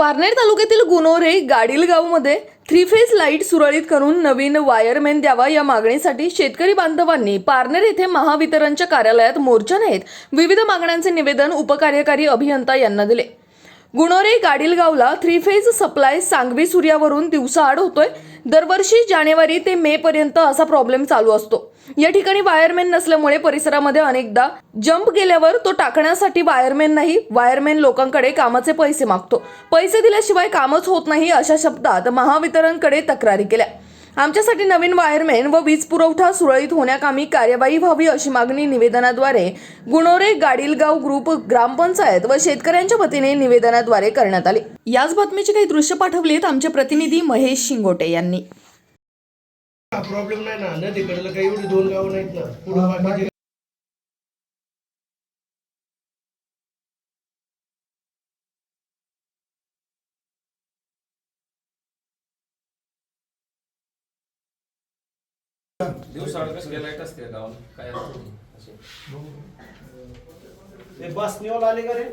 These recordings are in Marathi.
पारनेर तालुक्यातील गुनोरे गाडील गावमध्ये थ्री फेज लाइट सुरळीत करून नवीन वायरमॅन द्यावा या मागणीसाठी शेतकरी बांधवांनी पारनेर येथे महावितरणच्या कार्यालयात मोर्चा नेत विविध मागण्यांचे निवेदन उपकार्यकारी अभियंता यांना दिले. गुणोरे गाडील गावला थ्री फेज सप्लाय सांगवी सूर्यावरून दिवसाआड होतोय. दरवर्षी जानेवारी ते मे पर्यंत असा प्रॉब्लेम चालू असतो. या ठिकाणी वायरमॅन नसल्यामुळे परिसरामध्ये अनेकदा जंप गेल्यावर तो टाकण्यासाठी वायरमॅन नाही वायरमॅन लोकांकडे कामाचे पैसे मागतो. पैसे दिल्याशिवाय कामच होत नाही अशा शब्दात महावितरणकडे तक्रारी केल्या. आमच्यासाठी नवीन वायरमॅन व वीज पुरवठा सुरळीत होण्याकामी कार्यवाही व्हावी अशी मागणी निवेदनाद्वारे गुणोरे गाडीलगाव ग्रुप ग्रामपंचायत व शेतकऱ्यांच्या वतीने निवेदनाद्वारे करण्यात आले. याच बातमीची काही दृश्य पाठवलेत आमचे प्रतिनिधी महेश शिंगोटे यांनी. प्रॉब्लेम नाही ना. नदीकडलं काही एवढी दोन गाव नाहीत ना. पुढं बाकीचे दिवसाआड कसं लाइट असते गावाला काय असतं असे ते आले का रे?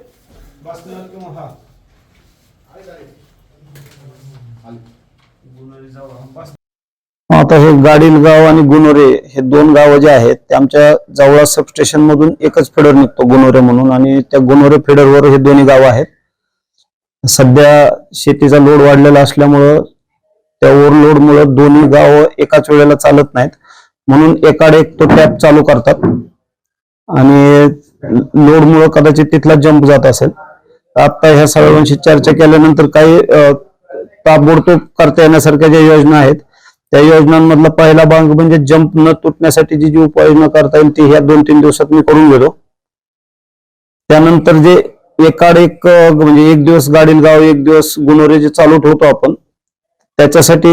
किंवा हा हा, आता हे गाडील गाव आणि गुनोरे हे दोन गावं जे आहेत ते आमच्या जवळ सबस्टेशन मधून एकच फेडर निघतो गुनोरे म्हणून. आणि त्या गुनोरे फेडरवर हे दोन्ही गावं आहेत. सध्या शेतीचा लोड वाढलेला असल्यामुळं त्या ओव्हरलोडमुळे दोन्ही गाव एकाच वेळेला चालत नाहीत. म्हणून एकाडे एक तो टॅप चालू करतात. आणि लोडमुळे कदाचित तिथला जंप जात असेल. आता ह्या सर्वांशी चर्चा केल्यानंतर काही ताबडतोब करता येण्यासारख्या ज्या योजना आहेत त्या योजनांमधला पहिला भाग म्हणजे जंप न तुटण्यासाठी जी जी उपाययोजना करता येईल ती ह्या दोन तीन दिवसात मी करून घेतो. त्यानंतर जे एकाड एक म्हणजे एक दिवस गाडील गाव एक दिवस गुणवरे जे चालू ठेवतो आपण त्याच्यासाठी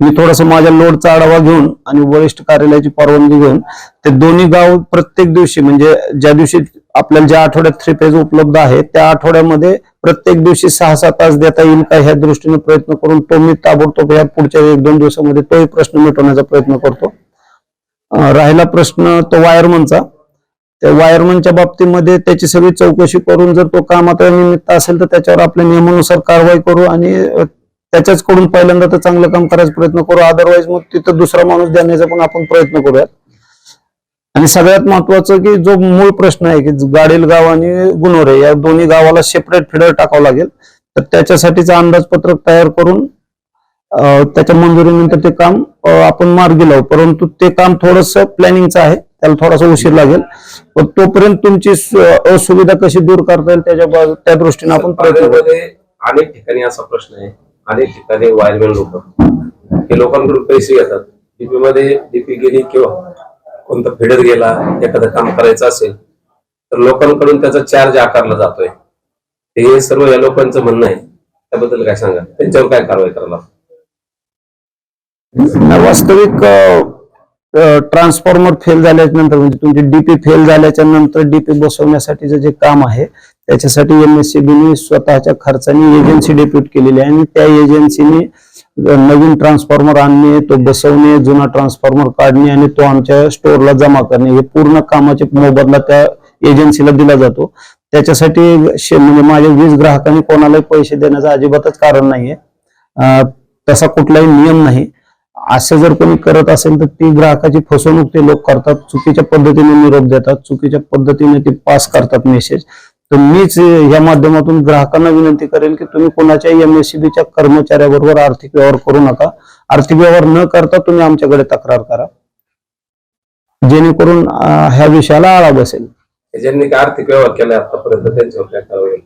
मी थोडस माझ्या लोडचा आढावा घेऊन आणि वरिष्ठ कार्यालयाची परवानगी घेऊन ते दोन्ही गाव प्रत्येक दिवशी म्हणजे ज्या दिवशी आपल्याला ज्या आठवड्यात थ्री फेज उपलब्ध आहे त्या आठवड्यामध्ये प्रत्येक दिवशी सहा सहा तास देता येईल का ह्या दृष्टीने प्रयत्न करून तो मी ताबडतोब ह्या पुढच्या एक दोन दिवसामध्ये तोही प्रश्न मिटवण्याचा प्रयत्न करतो. राहिला प्रश्न तो वायरमनचा. त्या वायरमनच्या बाबतीमध्ये त्याची सगळी चौकशी करून जर तो कामात निमित्त असेल तर त्याच्यावर आपल्या नियमानुसार कारवाई करू आणि त्याच्याच कडून पहिल्यांदा तर चांगलं काम करायचा प्रयत्न करू. अदरवाईज मग तिथं दुसरा माणूस देण्याचा पण आपण प्रयत्न करूयात. आणि सगळ्यात महत्वाचं की जो मूळ प्रश्न आहे की गाडील गाव आणि गुणोरे या दोन्ही गावाला सेपरेट फिडर टाकावं लागेल. तर त्याच्यासाठीचं अंदाजपत्रक तयार करून त्याच्या मंजुरीनंतर ते काम आपण मार्गी लावू. परंतु ते काम थोडस प्लॅनिंगचं आहे. त्याला थोडासा उशीर लागेल. पण तोपर्यंत तुमची असुविधा कशी दूर करता येईल त्याच्या त्या दृष्टीने आपण प्रयत्न अनेक ठिकाणी असा प्रश्न आहे. अनेक ठिकाणी वायरमॅन लोक. हे लोकांकडून पैसे घेतात डीपी मध्ये डीपी गेली किंवा कोणता फिडर गेला एखादं काम करायचं असेल तर लोकांकडून त्याचा चार्ज आकारला जातोय. हे सर्व या लोकांचं म्हणणं आहे. त्याबद्दल काय सांगा? त्यांच्यावर काय कारवाई करायला वास्तविक ट्रान्सफॉर्मर फेल झाल्याच्यानंतर म्हणजे तुमची डीपी फेल झाल्याच्यानंतर डीपी बसवण्यासाठीचं जे काम आहे त्याच्यासाठी एमएससीबीने स्वतःच्या खर्चाने एजन्सी डेप्युट केलेली आहे. आणि त्या एजन्सीने नवीन ट्रान्सफॉर्मर आणणे तो बसवणे जुना ट्रान्सफॉर्मर काढणे आणि तो आमच्या स्टोअरला जमा करणे हे पूर्ण कामाचे मोबदला त्या एजन्सीला दिला जातो. त्याच्यासाठी शे- म्हणजे माझ्या वीज ग्राहकांनी कोणालाही पैसे देण्याचं अजिबातच कारण नाहीये. तसा कुठलाही नियम नाही. असं जर कोणी करत असेल तर ती ग्राहकाची फसवणूक ते लोक करतात. चुकीच्या पद्धतीने निरोप देतात. चुकीच्या पद्धतीने ते पास करतात मेसेज तर मीच या माध्यमातून ग्राहकांना विनंती करेल की तुम्ही कोणाच्या एमएससीबीच्या कर्मचाऱ्याबरोबर आर्थिक व्यवहार करू नका. आर्थिक व्यवहार न करता तुम्ही आमच्याकडे तक्रार करा. जेणेकरून ह्या विषयाला आळा बसेल. ज्यांनी आर्थिक व्यवहार केला आतापर्यंत त्यांच्यावर काय कारवाई होईल?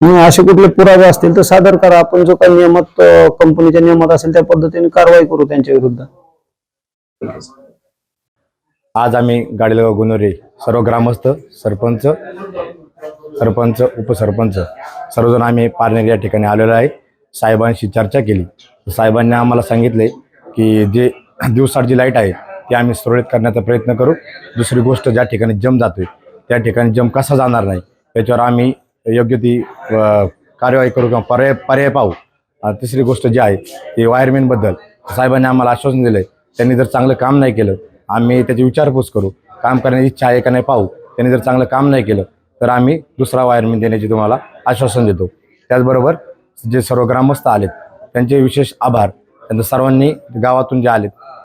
आणि असे कुठले पुरावे असतील तर सादर करा. आपण जो काही नियमात कंपनीच्या नियमात असेल त्या पद्धतीने कारवाई करू त्यांच्या विरुद्ध. आज आम्ही गाडीलगाव गुनोरे सर्व ग्रामस्थ सरपंच सरपंच उपसरपंच सर्वजण आम्ही पारनेर या ठिकाणी आलेलो आहे. साहेबांशी चर्चा केली. साहेबांनी आम्हाला सांगितले की जे दिवसाड जी लाइट आहे ती आम्ही सुरळीत करण्याचा प्रयत्न करू. दुसरी गोष्ट ज्या ठिकाणी जम जातोय त्या ठिकाणी जम कसा जाणार नाही त्याच्यावर आम्ही योग्य ती कार्यवाही करू किंवा पर्याय पर्याय पाहू. तिसरी गोष्ट जी आहे ती वायरमॅनबद्दल साहेबांनी आम्हाला आश्वासन दिलं त्यांनी जर चांगलं काम नाही केलं आम्ही त्याची विचारपूस करू. काम करण्याची इच्छा आहे का नाही पाहू. त्यांनी जर चांगलं काम नाही केलं तर आम्ही दुसरा वायरमॅन देण्याची तुम्हाला आश्वासन देतो. त्याचबरोबर जे सर्व ग्रामस्थ आलेत त्यांचे विशेष आभार. त्यांचं सर्वांनी गावातून जे आलेत